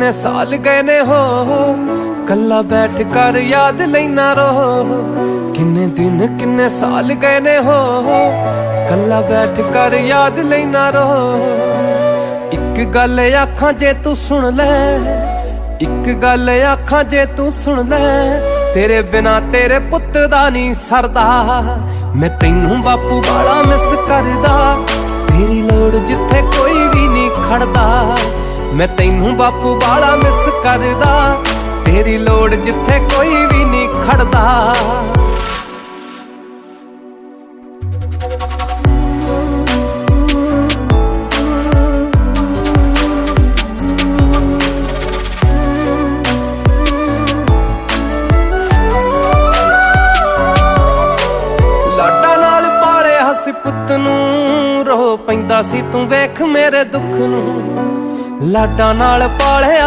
ਨੇ ਸਾਲ ਗਏ ਨੇ ਹੋ। ਕੱਲਾ ਬੈਠ ਕਰ ਯਾਦ ਲੈਣਾ ਰੋ। ਕਿੰਨੇ ਦਿਨ, ਕਿੰਨੇ ਸਾਲ ਗਏ ਨੇ ਹੋ। ਕੱਲਾ ਬੈਠ ਕਰ ਯਾਦ ਲੈਣਾ ਰੋ। ਇੱਕ ਗੱਲ ਆਖਾਂ ਜੇ ਤੂੰ ਸੁਣ ਲੈ। ਇੱਕ ਗੱਲ ਆਖਾਂ ਜੇ ਤੂੰ ਸੁਣ ਲੈ। ਤੇਰੇ ਬਿਨਾ ਤੇਰੇ ਪੁੱਤ ਦਾ ਨਹੀਂ ਸਰਦਾ। ਮੈਂ ਤੈਨੂੰ ਬਾਪੂ ਵਾਲਾ ਮਿਸ ਕਰਦਾ। ਮੈਂ ਤੈਨੂੰ ਬਾਪੂ ਵਾਲਾ ਮਿਸ ਕਰਦਾ। ਤੇਰੀ ਲੋੜ ਜਿੱਥੇ ਕੋਈ ਵੀ ਨਹੀਂ ਖੜਦਾ। ਲਾਡਾ ਨਾਲ ਪਾਲਿਆ ਸੀ ਪੁੱਤ ਨੂੰ ਰੋ ਪੈਂਦਾ ਸੀ, ਤੂੰ ਵੇਖ ਮੇਰੇ ਦੁੱਖ ਨੂੰ। ਲਾਡਾਂ ਨਾਲ ਪਾਲਿਆ